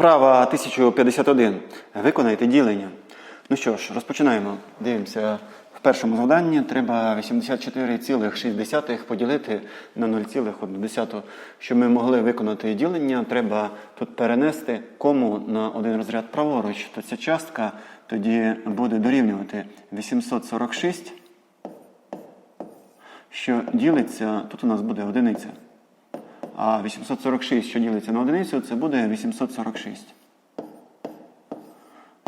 Вправа 1051. Виконайте ділення. Ну що ж, розпочинаємо. Дивимося. В першому завданні треба 84,6 поділити на 0,1. Щоб ми могли виконати ділення, треба тут перенести кому на один розряд праворуч. То ця частка тоді буде дорівнювати 846, що ділиться, тут у нас буде одиниця. А 846, що ділиться на одиницю, це буде 846.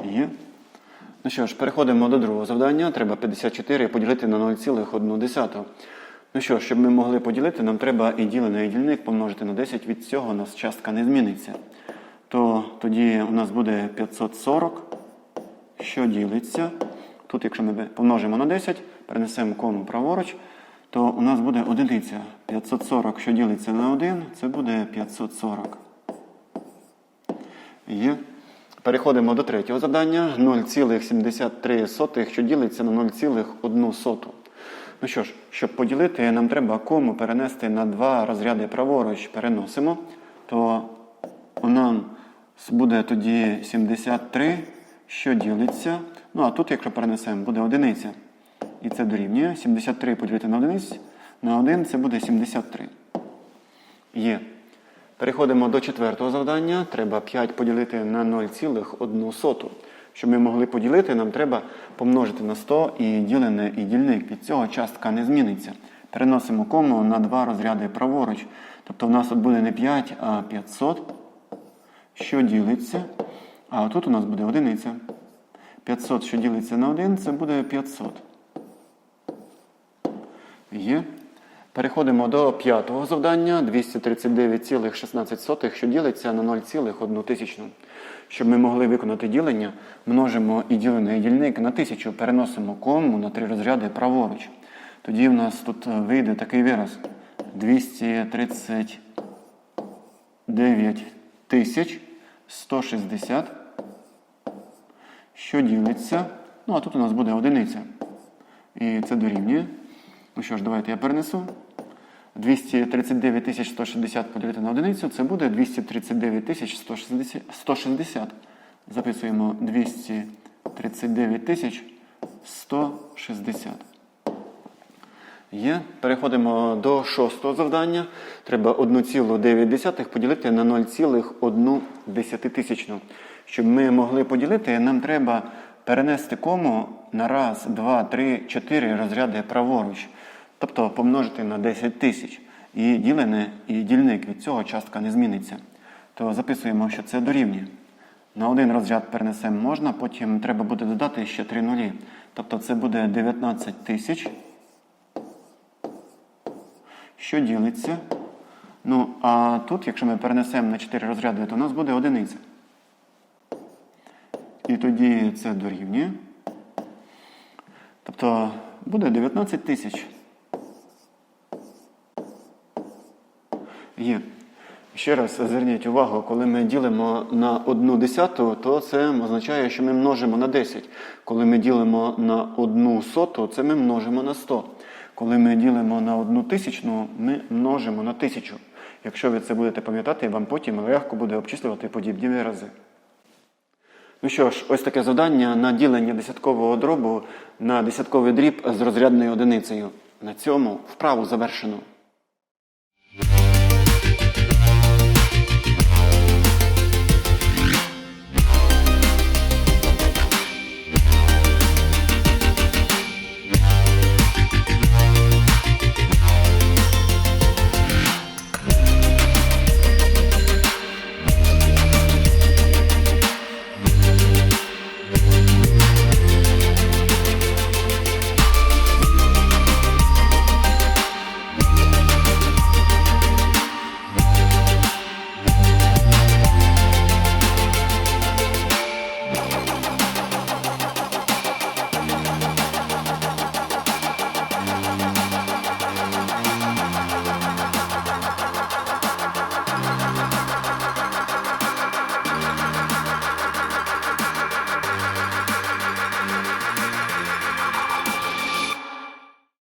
Є. Ну що ж, переходимо до другого завдання. Треба 54 поділити на 0,1. Ну що щоб ми могли поділити, нам треба і ділений і дільник помножити на 10. Від цього у нас частка не зміниться. То тоді у нас буде 540, що ділиться. Тут, якщо ми помножимо на 10, перенесемо кому праворуч, то у нас буде одиниця. 540, що ділиться на 1, це буде 540. Є. Переходимо до третього завдання. 0,73, що ділиться на 0,1. Ну що ж, щоб поділити, нам треба кому перенести на два розряди праворуч. Переносимо, то у нас буде тоді 73, що ділиться. Ну а тут, якщо перенесемо, буде одиниця. І це дорівнює. 73 поділити на одиницю. На 1 це буде 73. Є. Переходимо до четвертого завдання. Треба 5 поділити на 0,1. Щоб ми могли поділити, нам треба помножити на 100 і ділене і дільник. Від цього частка не зміниться. Переносимо кому на два розряди праворуч. Тобто в нас тут буде не 5, а 500, що ділиться. А тут у нас буде одиниця. 500, що ділиться на 1, це буде 500. Є. Переходимо до п'ятого завдання 239,16, що ділиться на 0,1 тисячну. Щоб ми могли виконати ділення, множимо і ділений дільник на тисячу, переносимо кому на три розряди праворуч. Тоді в нас тут вийде такий вираз 239 тисяч 160, що ділиться. Ну, а тут у нас буде одиниця. І це дорівнює. Ну що ж, давайте я перенесу. 239 160 поділити на одиницю, це буде 239 160. 160. Записуємо 239 160. Є. Переходимо до шостого завдання. Треба 1,9 поділити на 0,1 тисячну. Щоб ми могли поділити, нам треба перенести кому на раз, два, три, чотири розряди праворуч. Тобто помножити на 10 тисяч. І ділене, і дільник від цього частка не зміниться. То записуємо, що це дорівнює. На один розряд перенесемо можна, потім треба буде додати ще 3 нулі. Тобто це буде 19 тисяч. Що ділиться? Ну, а тут, якщо ми перенесемо на 4 розряди, то у нас буде одиниця. Тоді це дорівнює. Тобто буде 19 тисяч. Є. Ще раз зверніть увагу, коли ми ділимо на одну десяту, то це означає, що ми множимо на 10. Коли ми ділимо на одну соту, це ми множимо на 100. Коли ми ділимо на одну тисячну, ми множимо на тисячу. Якщо ви це будете пам'ятати, вам потім легко буде обчислювати подібні вирази. Ну що ж, ось таке завдання на ділення десяткового дробу на десятковий дріб з розрядною одиницею. На цьому вправу завершено.